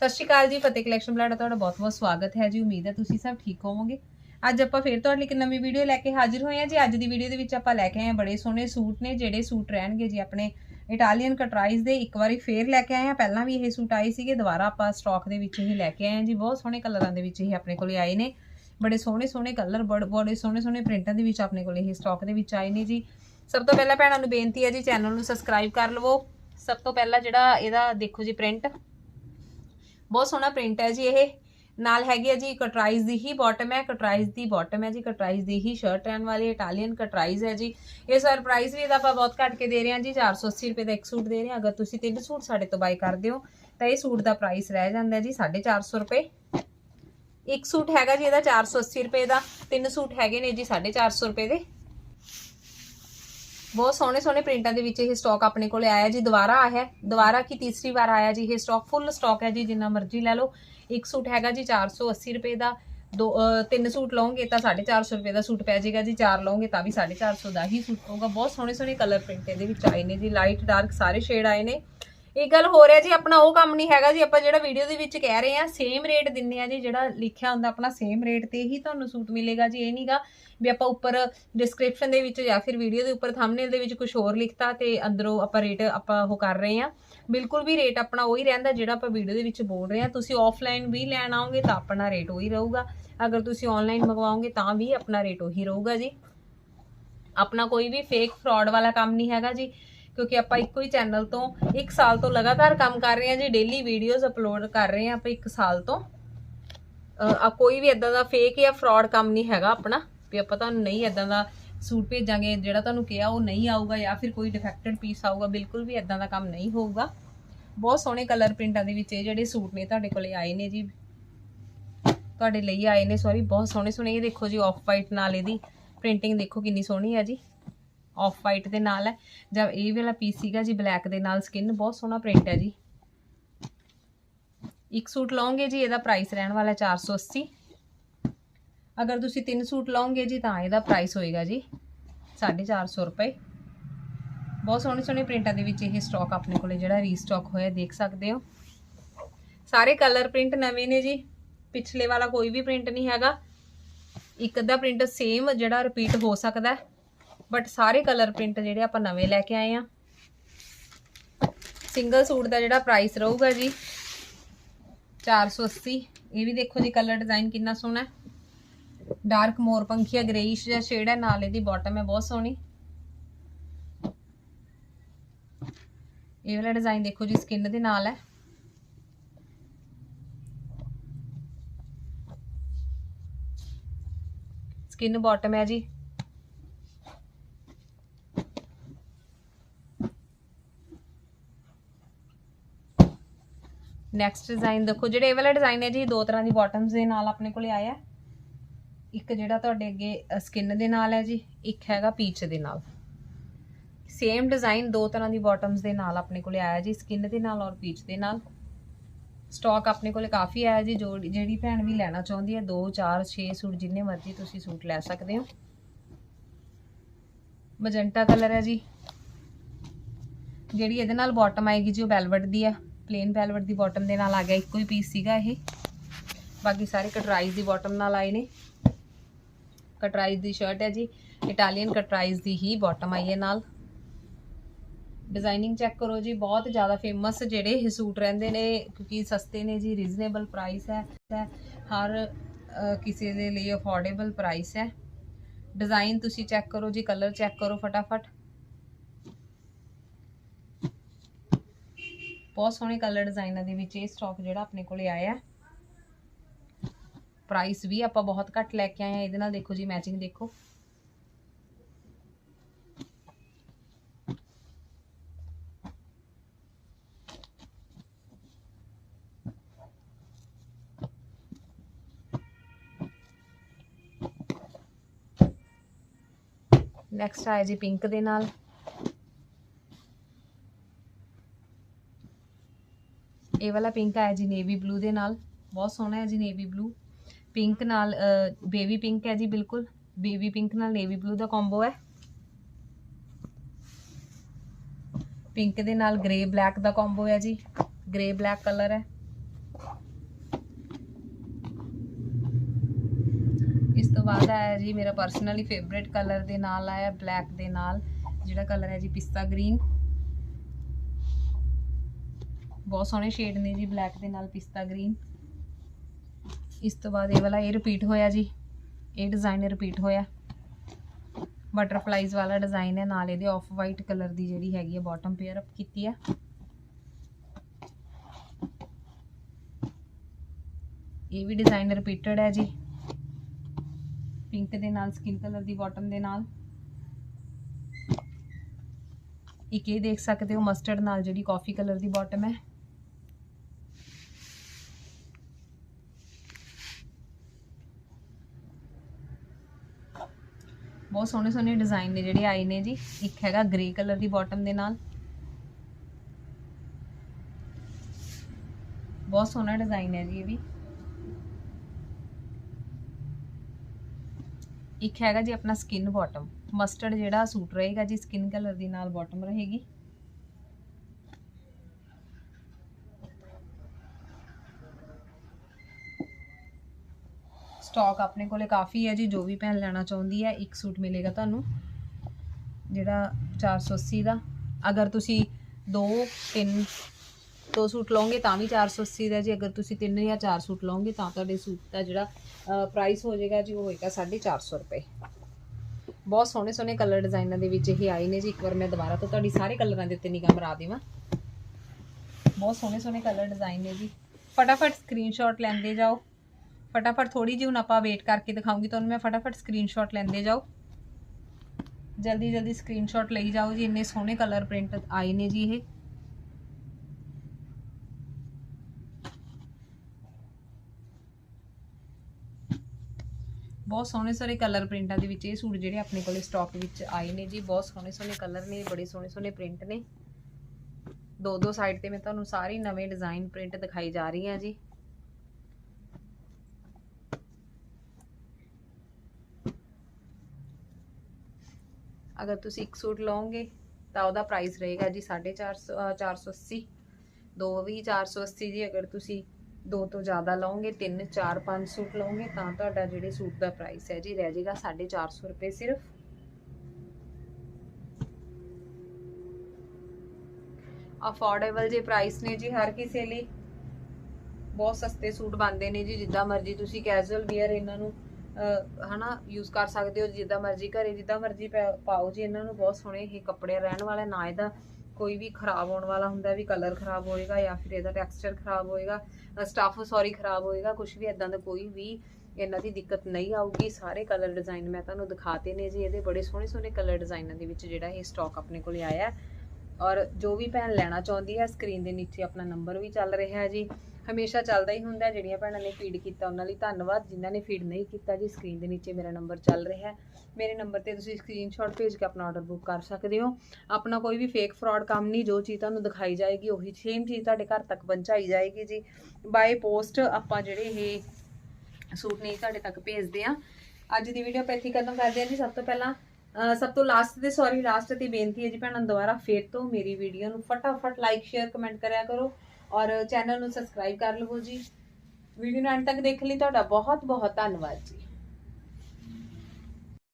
ਸਤਿ ਸ਼੍ਰੀ ਅਕਾਲ ਜੀ, ਫਤਿਹ ਕਲੈਕਸ਼ਨ ਬਲਾਡਾ, ਤੁਹਾਡਾ ਬਹੁਤ-ਬਹੁਤ ਸਵਾਗਤ ਹੈ ਜੀ। ਉਮੀਦ ਹੈ ਤੁਸੀਂ ਸਭ ਠੀਕ ਹੋਵੋਗੇ। ਅੱਜ ਆਪਾਂ ਫੇਰ ਤੁਹਾਡੇ ਲਈ ਇੱਕ ਨਵੀਂ ਵੀਡੀਓ ਲੈ ਕੇ ਹਾਜ਼ਰ ਹੋਏ ਹਾਂ ਜੀ। ਅੱਜ ਦੀ ਵੀਡੀਓ ਦੇ ਵਿੱਚ ਆਪਾਂ ਲੈ ਕੇ ਆਏ ਹਾਂ ਬੜੇ ਸੋਹਣੇ ਸੂਟ ਨੇ, ਜਿਹੜੇ ਸੂਟ ਰਹਿਣਗੇ ਜੀ ਆਪਣੇ ਇਟਾਲੀਅਨ ਕਟਰਾਈਜ਼ ਦੇ। ਇੱਕ ਵਾਰੀ ਫੇਰ ਲੈ ਕੇ ਆਏ ਹਾਂ। ਪਹਿਲਾਂ ਵੀ ਇਹ ਸੂਟ ਆਏ ਸੀਗੇ, ਦੁਬਾਰਾ ਆਪਾਂ ਸਟਾਕ ਦੇ ਵਿੱਚ ਹੀ ਲੈ ਕੇ ਆਏ ਹਾਂ ਜੀ। ਬਹੁਤ ਸੋਹਣੇ ਕਲਰਾਂ ਦੇ ਵਿੱਚ ਇਹ ਆਪਣੇ ਕੋਲੇ ਆਏ ਨੇ। ਬੜੇ ਸੋਹਣੇ ਸੋਹਣੇ ਕਲਰ ਬੜੇ ਸੋਹਣੇ ਸੋਹਣੇ ਪ੍ਰਿੰਟਾਂ ਦੇ ਵਿੱਚ ਆਪਣੇ ਕੋਲੇ ਇਹ ਸਟਾਕ ਦੇ ਵਿੱਚ ਆਏ ਨੇ ਜੀ। ਸਭ ਤੋਂ ਪਹਿਲਾਂ ਭੈਣਾਂ ਨੂੰ ਬੇਨਤੀ ਹੈ ਜੀ ਚੈਨਲ ਨੂੰ ਸਬਸਕ੍ਰਾਈਬ ਕਰ ਲਵੋ। ਸਭ ਤੋਂ ਪਹਿਲਾਂ ਜਿਹੜਾ ਇਹਦਾ ਦੇਖੋ ਜੀ ਪ੍ਰਿੰਟ ਬਹੁਤ ਸੋਹਣਾ ਪ੍ਰਿੰਟ ਹੈ ਜੀ ਇਹ। ਨਾਲ ਹੈਗੀ ਹੈ ਜੀ ਕਟਰਾਈਜ਼ ਦੀ ਹੀ ਬਾਟਮ ਹੈ ਕਟਰਾਈਜ਼ ਦੀ ਬਾਟਮ ਹੈ ਜੀ ਕਟਰਾਈਜ਼ ਦੀ ਹੀ ਸ਼ਰਟ ਰਹਿਣ ਵਾਲੀ ਇਟਾਲੀਅਨ ਕਟਰਾਈਜ਼ ਹੈ ਜੀ। ਇਹ ਸਰ ਪ੍ਰਾਈਸ ਵੀ ਇਹਦਾ ਆਪਾਂ ਬਹੁਤ ਘੱਟ ਕੇ ਦੇ ਰਹੇ ਹਾਂ ਜੀ 480 ਰੁਪਏ ਦਾ ਇੱਕ ਸੂਟ ਦੇ ਰਹੇ ਹਾਂ। ਅਗਰ ਤੁਸੀਂ ਤਿੰਨ ਸੂਟ ਸਾਡੇ ਤੋਂ ਬਾਈ ਕਰਦੇ ਹੋ, ਤਾਂ ਇਹ ਸੂਟ ਦਾ ਪ੍ਰਾਈਸ ਰਹਿ ਜਾਂਦਾ ਹੈ ਜੀ 450 ਰੁਪਏ। ਇੱਕ ਸੂਟ ਹੈਗਾ ਜੀ ਇਹਦਾ 480 ਰੁਪਏ ਦਾ, ਤਿੰਨ ਸੂਟ ਹੈਗੇ ਨੇ ਜੀ 450 ਰੁਪਏ ਦੇ। ਬਹੁਤ ਸੋਹਣੇ ਸੋਹਣੇ ਪ੍ਰਿੰਟਾਂ ਦੇ ਵਿੱਚ ਇਹ ਸਟਾਕ ਆਪਣੇ ਕੋਲੇ ਆਇਆ ਜੀ, ਦੁਬਾਰਾ ਆਇਆ, ਦੁਬਾਰਾ ਕੀ ਤੀਸਰੀ ਵਾਰ ਆਇਆ ਜੀ, ਇਹ ਸਟਾਕ ਫੁੱਲ ਸਟਾਕ ਹੈ ਜੀ, ਜਿੰਨਾ ਮਰਜ਼ੀ ਲੈ ਲਓ। ਇੱਕ ਸੂਟ ਹੈਗਾ ਜੀ 480 ਰੁਪਏ ਦਾ, ਦੋ ਤਿੰਨ ਸੂਟ ਲਓਗੇ ਤਾਂ 450 ਰੁਪਏ ਦਾ ਸੂਟ ਪੈ ਜਾਏਗਾ ਜੀ, ਚਾਰ ਲਓਗੇ ਤਾਂ ਵੀ 450 ਦਾ ਹੀ ਸੂਟ ਪਊਗਾ ਬਹੁਤ ਸੋਹਣੇ ਸੋਹਣੇ ਕਲਰ ਪ੍ਰਿੰਟ ਇਹਦੇ ਵਿੱਚ ਆਏ ਨੇ ਜੀ ਲਾਈਟ ਡਾਰਕ ਸਾਰੇ ਸ਼ੇਡ ਆਏ ਨੇ। ਇੱਕ ਗੱਲ ਹੋ ਰਿਹਾ ਜੀ, ਆਪਣਾ ਉਹ ਕੰਮ ਨਹੀਂ ਹੈਗਾ ਜੀ, ਆਪਾਂ ਜਿਹੜਾ ਵੀਡੀਓ ਦੇ ਵਿੱਚ ਕਹਿ ਰਹੇ ਆ ਸੇਮ ਰੇਟ ਦਿੰਨੇ ਆ ਜੀ, ਜਿਹੜਾ ਲਿਖਿਆ ਹੁੰਦਾ ਆਪਣਾ ਸੇਮ ਰੇਟ ਤੇ ਹੀ ਤੁਹਾਨੂੰ ਸੂਟ ਮਿਲੇਗਾ ਜੀ, ਇਹ ਨਹੀਂਗਾ ਵੀ ਆਪਾਂ ਉੱਪਰ ਡਿਸਕ੍ਰਿਪਸ਼ਨ ਦੇ ਵਿੱਚ ਜਾਂ ਫਿਰ ਵੀਡੀਓ ਦੇ ਉੱਪਰ ਥੰਬਨੇਲ ਦੇ ਵਿੱਚ ਕੁਝ ਹੋਰ ਲਿਖਤਾ ਤੇ ਅੰਦਰੋਂ ਆਪਾਂ ਰੇਟ ਆਪਾਂ ਉਹ ਕਰ ਰਹੇ ਆ ਬਿਲਕੁਲ ਵੀ ਰੇਟ ਆਪਣਾ ਉਹੀ ਰਹਿੰਦਾ ਜਿਹੜਾ ਆਪਾਂ ਵੀਡੀਓ ਦੇ ਵਿੱਚ ਬੋਲ ਰਹੇ ਆ ਤੁਸੀਂ ਆਫਲਾਈਨ ਵੀ ਲੈਣ ਆਓਗੇ ਤਾਂ ਆਪਣਾ ਰੇਟ ਉਹੀ ਰਹੂਗਾ। ਅਗਰ ਤੁਸੀਂ ਆਨਲਾਈਨ ਮੰਗਵਾਓਗੇ ਤਾਂ ਵੀ ਆਪਣਾ ਰੇਟ ਉਹੀ ਰਹੂਗਾ ਜੀ। ਆਪਣਾ ਕੋਈ ਵੀ ਫੇਕ ਫਰਾਡ ਵਾਲਾ ਕੰਮ ਨਹੀਂ ਹੈਗਾ ਜੀ। ਕਿਉਂਕਿ ਆਪਾਂ ਇੱਕੋ ਹੀ ਚੈਨਲ ਤੋਂ 1 ਸਾਲ ਤੋਂ ਲਗਾਤਾਰ ਕੰਮ ਕਰ ਰਹੇ ਹਾਂ ਜੀ ਡੇਲੀ ਵੀਡੀਓਜ਼ ਅਪਲੋਡ ਕਰ ਰਹੇ ਹਾਂ ਆਪਾਂ 1 ਸਾਲ ਤੋਂ। ਆ ਕੋਈ ਵੀ ਇਦਾਂ ਦਾ ਫੇਕ ਜਾਂ ਫਰਾਡ ਕੰਮ ਨਹੀਂ ਹੈਗਾ ਆਪਣਾ, ਵੀ ਆਪਾਂ ਤੁਹਾਨੂੰ ਨਹੀਂ ਇਦਾਂ ਦਾ ਸੂਟ ਭੇਜਾਂਗੇ, ਜਿਹੜਾ ਤੁਹਾਨੂੰ ਕਿਹਾ ਉਹ ਨਹੀਂ ਆਊਗਾ ਜਾਂ ਫਿਰ ਕੋਈ ਡਿਫੈਕਟਡ ਪੀਸ ਆਊਗਾ, ਬਿਲਕੁਲ ਵੀ ਇਦਾਂ ਦਾ ਕੰਮ ਨਹੀਂ ਹੋਊਗਾ। ਬਹੁਤ ਸੋਹਣੇ ਕਲਰ ਪ੍ਰਿੰਟਾਂ ਦੇ ਵਿੱਚ ਇਹ ਜਿਹੜੇ ਸੂਟ ਨੇ ਤੁਹਾਡੇ ਕੋਲੇ ਆਏ ਨੇ ਜੀ। ਤੁਹਾਡੇ ਲਈ ਆਏ ਨੇ ਸੌਰੀ ਬਹੁਤ ਸੋਹਣੇ ਸੋਹਣੇ ਇਹ ਦੇਖੋ ਜੀ ਆਫ ਵਾਈਟ ਨਾਲ ਇਹਦੀ ਪ੍ਰਿੰਟਿੰਗ ਦੇਖੋ ਕਿੰਨੀ ਸੋਹਣੀ ਹੈ ਜੀ। ਆਫ ਵਾਈਟ ਦੇ ਨਾਲ ਹੈ। ਜਾਂ ਇਹ ਵਾਲਾ ਪੀਸ ਸੀਗਾ ਜੀ ਬਲੈਕ ਦੇ ਨਾਲ ਸਕਿਨ ਬਹੁਤ ਸੋਹਣਾ ਪ੍ਰਿੰਟ ਹੈ ਜੀ। ਇੱਕ ਸੂਟ ਲਓਗੇ ਜੀ, ਇਹਦਾ ਪ੍ਰਾਈਸ ਰਹਿਣ ਵਾਲਾ 480 ਅਗਰ ਤੁਸੀਂ ਤਿੰਨ ਸੂਟ ਲਓਗੇ ਜੀ, ਤਾਂ ਇਹਦਾ ਪ੍ਰਾਈਸ ਹੋਏਗਾ ਜੀ 450 ਰੁਪਏ। ਬਹੁਤ ਸੋਹਣੇ ਸੋਹਣੇ ਪ੍ਰਿੰਟਾਂ ਦੇ ਵਿੱਚ ਇਹ ਸਟਾਕ ਆਪਣੇ ਕੋਲੇ ਜਿਹੜਾ ਰੀਸਟਾਕ ਹੋਇਆ, ਦੇਖ ਸਕਦੇ ਹੋ। ਸਾਰੇ ਕਲਰ ਪ੍ਰਿੰਟ ਨਵੇਂ ਨੇ ਜੀ, ਪਿਛਲੇ ਵਾਲਾ ਕੋਈ ਵੀ ਪ੍ਰਿੰਟ ਨਹੀਂ ਹੈਗਾ। ਇੱਕ ਅੱਧਾ ਪ੍ਰਿੰਟ ਸੇਮ ਜਿਹੜਾ ਰਿਪੀਟ ਹੋ ਸਕਦਾ ਬਟ ਸਾਰੇ ਕਲਰ ਪ੍ਰਿੰਟ ਜਿਹੜੇ ਆਪਾਂ ਨਵੇਂ ਲੈ ਕੇ ਆਏ ਆ। ਸਿੰਗਲ ਸੂਟ ਦਾ ਜਿਹੜਾ ਪ੍ਰਾਈਸ ਰਹੂਗਾ ਜੀ 480 ਇਹ ਵੀ ਦੇਖੋ ਜੀ ਕਲਰ ਡਿਜ਼ਾਈਨ ਕਿੰਨਾ ਸੋਹਣਾ ਡਾਰਕ ਮੋਰ ਪੰਖੀਆ ਗ੍ਰੇਇਸ਼ ਜਿਹਾ ਸ਼ੇਡ ਹੈ, ਨਾਲ ਇਹਦੀ ਬਾਟਮ ਹੈ, ਬਹੁਤ ਸੋਹਣੀ। ਇਹ ਵਾਲਾ ਡਿਜ਼ਾਈਨ ਦੇਖੋ ਜੀ ਸਕਿਨ ਦੇ ਨਾਲ ਹੈ। ਸਕਿਨ ਬਾਟਮ ਹੈ ਜੀ। ਨੈਕਸਟ ਡਿਜ਼ਾਈਨ ਦੇਖੋ, ਜਿਹੜੇ ਇਹ ਵਾਲਾ ਡਿਜ਼ਾਈਨ ਹੈ ਜੀ, ਦੋ ਤਰ੍ਹਾਂ ਦੀ ਬਾਟਮਸ ਦੇ ਨਾਲ ਆਪਣੇ ਕੋਲੇ ਆਇਆ। ਇੱਕ ਜਿਹੜਾ ਤੁਹਾਡੇ ਅੱਗੇ ਸਕਿਨ ਦੇ ਨਾਲ ਹੈ ਜੀ, ਇੱਕ ਹੈਗਾ ਪੀਚ ਦੇ ਨਾਲ। ਸੇਮ ਡਿਜ਼ਾਈਨ ਦੋ ਤਰ੍ਹਾਂ ਦੀ ਬਾਟਮਸ ਦੇ ਨਾਲ ਆਪਣੇ ਕੋਲੇ ਆਇਆ ਜੀ ਸਕਿਨ ਦੇ ਨਾਲ ਔਰ ਪੀਚ ਦੇ ਨਾਲ। ਸਟਾਕ ਆਪਣੇ ਕੋਲੇ ਕਾਫੀ ਆਇਆ ਜੀ, ਜੋ ਜਿਹੜੀ ਭੈਣ ਵੀ ਲੈਣਾ ਚਾਹੁੰਦੀ ਹੈ 2 4 6 ਸੂਟ ਜਿੰਨੇ ਮਰਜ਼ੀ ਤੁਸੀਂ ਸੂਟ ਲੈ ਸਕਦੇ ਹੋ। ਮਜੰਟਾ ਕਲਰ ਹੈ ਜੀ। ਜਿਹੜੀ ਇਹਦੇ ਨਾਲ ਬਾਟਮ ਆਏਗੀ ਜੀ, ਉਹ ਵੈਲਵਟ ਦੀ ਹੈ। ਪਲੇਨ ਵੈਲਵਟ ਦੀ ਬਾਟਮ ਦੇ ਨਾਲ ਆ ਗਿਆ, ਇੱਕੋ ਹੀ ਪੀਸ ਸੀਗਾ ਇਹ। ਬਾਕੀ ਸਾਰੇ ਕਟਰਾਈਜ਼ ਦੀ ਬਾਟਮ ਨਾਲ ਆਏ ਨੇ। ਕਟਰਾਈਜ਼ ਦੀ ਸ਼ਰਟ ਹੈ ਜੀ। ਇਟਾਲੀਅਨ ਕਟਰਾਈਜ਼ ਦੀ ਹੀ ਬਾਟਮ ਆਈ ਹੈ ਨਾਲ। ਡਿਜ਼ਾਈਨਿੰਗ ਚੈੱਕ ਕਰੋ ਜੀ, ਬਹੁਤ ਜ਼ਿਆਦਾ ਫੇਮਸ ਜਿਹੜੇ ਇਹ ਸੂਟ ਰਹਿੰਦੇ ਨੇ, ਕਿਉਂਕਿ ਸਸਤੇ ਨੇ ਜੀ ਰੀਜ਼ਨੇਬਲ ਪ੍ਰਾਈਸ ਹੈ। ਹਰ ਕਿਸੇ ਦੇ ਲਈ ਅਫੋਰਡੇਬਲ ਪ੍ਰਾਈਸ ਹੈ। ਡਿਜ਼ਾਈਨ ਤੁਸੀਂ ਚੈੱਕ ਕਰੋ ਜੀ ਕਲਰ ਚੈੱਕ ਕਰੋ ਫਟਾਫਟ। ਬਹੁਤ ਸੋਹਣੇ ਕਲਰ ਡਿਜ਼ਾਈਨਾਂ ਦੇ ਵਿੱਚ ਇਹ ਸਟਾਕ ਜਿਹੜਾ ਆਪਣੇ ਕੋਲੇ ਆਇਆ ਪ੍ਰਾਈਸ ਵੀ ਆਪਾਂ ਬਹੁਤ ਘੱਟ ਲੈ ਕੇ ਆਏ ਆ ਇਹਦੇ ਨਾਲ ਦੇਖੋ ਜੀ ਮੈਚਿੰਗ ਦੇਖੋ। ਨੈਕਸਟ ਆਇਆ ਜੀ ਪਿੰਕ ਦੇ ਨਾਲ। ਇਹ ਵਾਲਾ ਪਿੰਕ ਆਇਆ ਜੀ ਨੇਵੀ ਬਲੂ ਦੇ ਨਾਲ। ਬਹੁਤ ਸੋਹਣਾ ਹੈ ਜੀ ਨੇਵੀ ਬਲੂ ਪਿੰਕ ਨਾਲ ਬੇਬੀ ਪਿੰਕ ਹੈ ਜੀ, ਬਿਲਕੁਲ। ਬੇਬੀ ਪਿੰਕ ਨਾਲ ਨੇਵੀ ਬਲੂ ਦਾ ਕੰਬੋ ਹੈ। ਪਿੰਕ ਦੇ ਨਾਲ ਗ੍ਰੇ ਬਲੈਕ ਦਾ ਕੰਬੋ ਹੈ ਜੀ। ਗ੍ਰੇ ਬਲੈਕ ਕਲਰ ਹੈ। ਇਸ ਤੋਂ ਬਾਅਦ ਆਇਆ ਜੀ, ਮੇਰਾ ਪਰਸਨਲੀ ਫੇਵਰਿਟ ਕਲਰ ਦੇ ਨਾਲ ਆਇਆ ਬਲੈਕ ਦੇ ਨਾਲ, ਜਿਹੜਾ ਕਲਰ ਹੈ ਜੀ, ਪਿਸਤਾ ਗ੍ਰੀਨ ਬਹੁਤ ਸੋਹਣੇ ਸ਼ੇਡ ਨੇ ਜੀ ਬਲੈਕ ਦੇ ਨਾਲ ਪਿਸਤਾ ਗ੍ਰੀਨ ਇਸ ਤੋਂ ਬਾਅਦ ਇਹ ਵਾਲਾ, ਇਹ ਰਿਪੀਟ ਹੋਇਆ ਜੀ। ਇਹ ਡਿਜ਼ਾਈਨ ਰਿਪੀਟ ਹੋਇਆ। ਬਟਰਫਲਾਈਜ਼ ਵਾਲਾ ਡਿਜ਼ਾਈਨ ਹੈ, ਨਾਲ ਇਹਦੇ ਆਫ ਵਾਈਟ ਕਲਰ ਦੀ ਜਿਹੜੀ ਹੈਗੀ ਹੈ ਬਾਟਮ ਪੇਅਰ ਅਪ ਕੀਤੀ ਹੈ ਇਹ ਵੀ ਡਿਜ਼ਾਈਨ ਰਿਪੀਟਡ ਹੈ ਜੀ। ਪਿੰਕ ਦੇ ਨਾਲ ਸਕਿਨ ਕਲਰ ਦੀ ਬਾਟਮ ਦੇ ਨਾਲ। ਇੱਕ ਇਹ ਦੇਖ ਸਕਦੇ ਹੋ ਮਸਟਰਡ ਨਾਲ ਜਿਹੜੀ ਕਾਫੀ ਕਲਰ ਦੀ ਬਾਟਮ ਹੈ। ਬਹੁਤ ਸੋਹਣੇ ਸੋਹਣੇ ਡਿਜ਼ਾਈਨ ਨੇ ਜਿਹੜੇ ਆਏ ਨੇ ਜੀ। ਇੱਕ ਹੈਗਾ ਗ੍ਰੇ ਕਲਰ ਦੀ ਬਾਟਮ ਦੇ ਨਾਲ। ਬਹੁਤ ਸੋਹਣਾ ਡਿਜ਼ਾਈਨ ਹੈ ਜੀ ਇਹ ਵੀ। ਇੱਕ ਹੈਗਾ ਜੀ ਆਪਣਾ ਸਕਿਨ ਬਾਟਮ ਮਸਟਰਡ ਜਿਹੜਾ ਸੂਟ ਰਹੇਗਾ ਜੀ ਸਕਿਨ ਕਲਰ ਦੀ ਨਾਲ ਬਾਟਮ ਰਹੇਗੀ। ਸਟਾਕ ਆਪਣੇ ਕੋਲੇ ਕਾਫੀ ਹੈ ਜੀ, ਜੋ ਵੀ ਭੈਣ ਲੈਣਾ ਚਾਹੁੰਦੀ ਹੈ, ਇੱਕ ਸੂਟ ਮਿਲੇਗਾ ਤੁਹਾਨੂੰ, ਜਿਹੜਾ 480 ਦਾ। ਅਗਰ ਤੁਸੀਂ 2 3 ਦੋ ਸੂਟ ਲਓਗੇ ਤਾਂ ਵੀ 480 ਦਾ ਜੀ, ਅਗਰ ਤੁਸੀਂ 3 ਜਾਂ 4 ਸੂਟ ਲਓਗੇ ਤਾਂ ਤੁਹਾਡੇ ਸੂਟ ਦਾ ਜਿਹੜਾ ਪ੍ਰਾਈਸ ਹੋ ਜਾਏਗਾ ਜੀ, ਉਹ ਹੋਏਗਾ 450 ਰੁਪਏ। ਬਹੁਤ ਸੋਹਣੇ ਸੋਹਣੇ ਕਲਰ ਡਿਜ਼ਾਈਨਾਂ ਦੇ ਵਿੱਚ ਇਹ ਆਏ ਨੇ ਜੀ, ਇੱਕ ਵਾਰ ਮੈਂ ਦੁਬਾਰਾ ਤੋਂ ਤੁਹਾਡੀ ਸਾਰੇ ਕਲਰਾਂ ਦੇ ਉੱਤੇ ਨਿਗਾਹ ਮਰਾ ਦੇਵਾਂ। ਬਹੁਤ ਸੋਹਣੇ ਸੋਹਣੇ ਕਲਰ ਡਿਜ਼ਾਈਨ ਨੇ ਜੀ। ਫਟਾਫਟ ਸਕਰੀਨਸ਼ਾਟ ਲੈਂਦੇ ਜਾਓ। ਫਟਾਫਟ ਥੋੜੀ ਜਿਹੀ ਹੁਣ ਆਪਾਂ ਵੇਟ ਕਰਕੇ ਦਿਖਾਉਂਗੀ ਤੁਹਾਨੂੰ ਮੈਂ ਫਟਾਫਟ ਸਕਰੀਨਸ਼ਾਟ ਲੈਂਦੇ ਜਾਓ ਜਲਦੀ ਜਲਦੀ ਸਕਰੀਨਸ਼ਾਟ ਲਈ ਜਾਓ ਜੀ ਇੰਨੇ ਸੋਹਣੇ ਕਲਰ ਪ੍ਰਿੰਟ ਆਏ ਨੇ ਜੀ ਇਹ ਬਹੁਤ ਸੋਹਣੇ ਸੋਹਣੇ ਕਲਰ ਪ੍ਰਿੰਟਾਂ ਦੇ ਵਿੱਚ ਇਹ ਸੂਟ ਜਿਹੜੇ ਆਪਣੇ ਕੋਲੇ ਸਟਾਕ ਵਿੱਚ ਆਏ ਨੇ ਜੀ ਬਹੁਤ ਸੋਹਣੇ ਸੋਹਣੇ ਕਲਰ ਨੇ ਬੜੇ ਸੋਹਣੇ ਸੋਹਣੇ ਪ੍ਰਿੰਟ ਨੇ ਦੋ ਦੋ ਸਾਈਡ ਤੇ ਮੈਂ ਤੁਹਾਨੂੰ ਸਾਰੇ ਨਵੇਂ ਡਿਜ਼ਾਈਨ ਪ੍ਰਿੰਟ ਦਿਖਾਈ ਜਾ ਰਹੀ ਹਾਂ ਜੀ ਅਗਰ ਤੁਸੀਂ ਇੱਕ ਸੂਟ ਲਓਗੇ, ਤਾਂ ਉਹਦਾ ਪ੍ਰਾਈਸ ਰਹੇਗਾ ਜੀ 450 480 ਦੋ ਵੀ 480 ਜੀ, ਅਗਰ ਤੁਸੀਂ ਦੋ ਤੋਂ ਜ਼ਿਆਦਾ ਲਓਗੇ 3 4 5 ਸੂਟ ਲਓਗੇ, ਤਾਂ ਤੁਹਾਡਾ ਜਿਹੜੇ ਸੂਟ ਦਾ ਪ੍ਰਾਈਸ ਹੈ ਜੀ, ਰਹਿ ਜਾਏਗਾ 450 ਰੁਪਏ ਸਿਰਫ। ਅਫੋਰਡੇਬਲ ਜੇ ਪ੍ਰਾਈਸ ਨੇ ਜੀ ਹਰ ਕਿਸੇ ਲਈ। ਬਹੁਤ ਸਸਤੇ ਸੂਟ ਬਣਦੇ ਨੇ ਜੀ, ਜਿੱਦਾਂ ਮਰਜ਼ੀ ਤੁਸੀਂ ਕੈਜੂਅਲ ਵੇਅਰ ਇਹਨਾਂ ਨੂੰ ਹਨਾ ਯੂਜ਼ ਕਰ ਸਕਦੇ ਹੋ, ਜਿੱਦਾਂ ਮਰਜ਼ੀ ਘਰੇ ਜਿੱਦਾਂ ਮਰਜ਼ੀ ਪਾ- ਪਾਓ ਜੀ, ਇਹਨਾਂ ਨੂੰ ਬਹੁਤ ਸੋਹਣੇ ਇਹ ਕੱਪੜੇ ਰਹਿਣ ਵਾਲਾ, ਨਾ ਇਹਦਾ ਕੋਈ ਵੀ ਖਰਾਬ ਹੋਣ ਵਾਲਾ ਹੁੰਦਾ, ਵੀ ਕਲਰ ਖਰਾਬ ਹੋਏਗਾ ਜਾਂ ਫਿਰ ਇਹਦਾ ਟੈਕਸਚਰ ਖਰਾਬ ਹੋਏਗਾ ਸਟਫ ਸੌਰੀ ਖਰਾਬ ਹੋਏਗਾ ਕੁਝ ਵੀ ਇਦਾਂ ਦਾ ਕੋਈ ਵੀ ਇਹਨਾਂ ਦੀ ਦਿੱਕਤ ਨਹੀਂ ਆਊਗੀ। ਸਾਰੇ ਕਲਰ ਡਿਜ਼ਾਈਨ ਮੈਂ ਤੁਹਾਨੂੰ ਦਿਖਾਤੇ ਨੇ ਜੀ, ਇਹਦੇ ਬੜੇ ਸੋਹਣੇ ਸੋਹਣੇ ਕਲਰ ਡਿਜ਼ਾਈਨਾਂ ਦੇ ਵਿੱਚ ਜਿਹੜਾ ਇਹ ਸਟਾਕ ਆਪਣੇ ਕੋਲੇ ਆਇਆ। ਔਰ ਜੋ ਵੀ ਭੈਣ ਲੈਣਾ ਚਾਹੁੰਦੀ ਹੈ ਸਕਰੀਨ ਦੇ ਨੀਚੇ ਆਪਣਾ ਨੰਬਰ ਵੀ ਚੱਲ ਰਿਹਾ ਹੈ ਜੀ। ਹਮੇਸ਼ਾ ਚੱਲਦਾ ਹੀ ਹੁੰਦਾ ਜਿਹੜੀਆਂ ਭੈਣਾਂ ਨੇ ਫੀਡ ਕੀਤਾ ਉਹਨਾਂ ਲਈ ਧੰਨਵਾਦ। ਜਿਨ੍ਹਾਂ ਨੇ ਫੀਡ ਨਹੀਂ ਕੀਤਾ ਜੀ ਸਕਰੀਨ ਦੇ ਨੀਚੇ ਮੇਰਾ ਨੰਬਰ ਚੱਲ ਰਿਹਾ ਹੈ। ਮੇਰੇ ਨੰਬਰ ਤੇ ਤੁਸੀਂ ਸਕਰੀਨਸ਼ਾਟ ਭੇਜ ਕੇ ਆਪਣਾ ਆਰਡਰ ਬੁੱਕ ਕਰ ਸਕਦੇ ਹੋ। ਆਪਣਾ ਕੋਈ ਵੀ ਫੇਕ ਫਰਾਡ ਕੰਮ ਨਹੀਂ, ਜੋ ਚੀਜ਼ ਤੁਹਾਨੂੰ ਦਿਖਾਈ ਜਾਏਗੀ, ਉਹੀ ਸੇਮ ਚੀਜ਼ ਤੁਹਾਡੇ ਘਰ ਤੱਕ ਪਹੁੰਚਾਈ ਜਾਏਗੀ ਜੀ। ਬਾਈ ਪੋਸਟ ਆਪਾਂ ਜਿਹੜੇ ਇਹ ਸੂਟ ਨਹੀਂ ਤੁਹਾਡੇ ਤੱਕ ਭੇਜਦੇ ਆ ਅੱਜ ਦੀ ਵੀਡੀਓ ਆਪਾਂ ਇੱਥੇ ਕਰਦੇ ਹਾਂ ਜੀ। ਸਭ ਤੋਂ ਪਹਿਲਾਂ ਸਭ ਤੋਂ ਲਾਸਟ ਤੇ ਸੌਰੀ ਲਾਸਟ ਤੇ ਬੇਨਤੀ ਹੈ ਜੀ ਭੈਣਾਂ, ਦੁਬਾਰਾ ਫੇਰ ਤੋਂ ਮੇਰੀ ਵੀਡੀਓ ਨੂੰ ਫਟਾਫਟ ਲਾਈਕ ਸ਼ੇਅਰ ਕਮੈਂਟ ਕਰਿਆ ਕਰੋ। ਔਰ ਚੈਨਲ ਨੂੰ ਸਬਸਕ੍ਰਾਈਬ ਕਰ ਲਵੋ ਜੀ। ਵੀਡੀਓ ਨੂੰ ਅੰਤ ਤੱਕ ਦੇਖਣ ਲਈ ਤੁਹਾਡਾ ਬਹੁਤ ਬਹੁਤ ਧੰਨਵਾਦ ਜੀ।